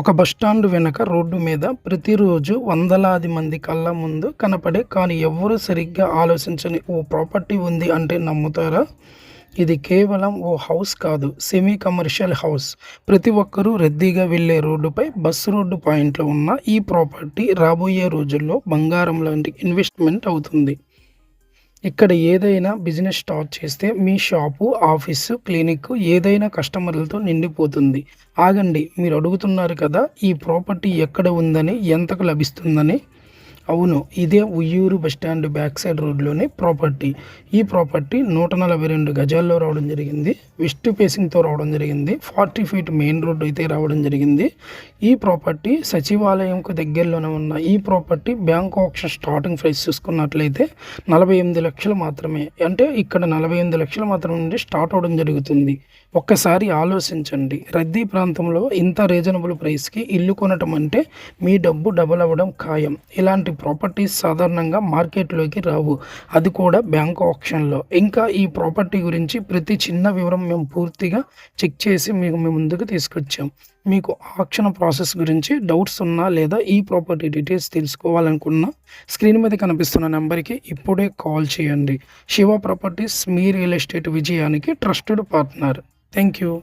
ఒక బస్టాండ్ వెనక రోడ్డు మీద ప్రతిరోజు వందలాది మంది కళ్ళ ముందు కనపడే కానీ ఎవ్వరూ సరిగ్గా ఆలోచించని ఓ ప్రాపర్టీ ఉంది అంటే నమ్ముతారా? ఇది కేవలం ఓ హౌస్ కాదు సెమీ కమర్షియల్ హౌస్. ప్రతి ఒక్కరూ రద్దీగా వెళ్ళే రోడ్డుపై బస్సు రోడ్డు పాయింట్లో ఉన్న ఈ ప్రాపర్టీ రాబోయే రోజుల్లో బంగారం లాంటి ఇన్వెస్ట్మెంట్ అవుతుంది. ఇక్కడ ఏదైనా బిజినెస్ స్టార్ట్ చేస్తే మీ షాపు ఆఫీసు క్లినిక్ ఏదైనా కస్టమర్లతో నిండిపోతుంది. ఆగండి మీరు అడుగుతున్నారు కదా ఈ ప్రాపర్టీ ఎక్కడ ఉందని ఎంతకు లభిస్తుందని? అవును ఇదే Uyyuru bus stand back side రోడ్లోని ప్రాపర్టీ. ఈ ప్రాపర్టీ నూట నలభై రెండు గజాల్లో రావడం జరిగింది. వెస్ట్ ఫేసింగ్తో రావడం జరిగింది. ఫార్టీ ఫీట్ మెయిన్ రోడ్ అయితే రావడం జరిగింది. ఈ ప్రాపర్టీ సచివాలయంకు దగ్గరలోనే ఉన్న ఈ property bank option starting price చూసుకున్నట్లయితే నలభై ఎనిమిది లక్షలు మాత్రమే. అంటే ఇక్కడ నలభై ఎనిమిది లక్షలు మాత్రం నుండి స్టార్ట్ అవడం జరుగుతుంది. ఒక్కసారి ఆలోచించండి. రద్దీ ప్రాంతంలో ఇంత రీజనబుల్ ప్రైస్కి ఇల్లు కొనటం అంటే మీ డబ్బు డబుల్ అవ్వడం ఖాయం. ఇలాంటి ప్రాపర్టీస్ సాధారణంగా మార్కెట్లోకి రావు. అది కూడా బ్యాంక్ ఆప్షన్లో. ఇంకా ఈ ప్రాపర్టీ గురించి ప్రతి చిన్న వివరం మేము పూర్తిగా చెక్ చేసి మీకు మేము ముందుకు తీసుకొచ్చాం. మీకు ఆక్షన్ ప్రాసెస్ గురించి డౌట్స్ ఉన్నా లేదా ఈ ప్రాపర్టీ డీటెయిల్స్ తెలుసుకోవాలనుకున్నా స్క్రీన్ మీద కనిపిస్తున్న నెంబర్కి ఇప్పుడే కాల్ చేయండి. శివ ప్రాపర్టీస్ మీ రియల్ ఎస్టేట్ విజయానికి ట్రస్టెడ్ పార్ట్నర్. Thank you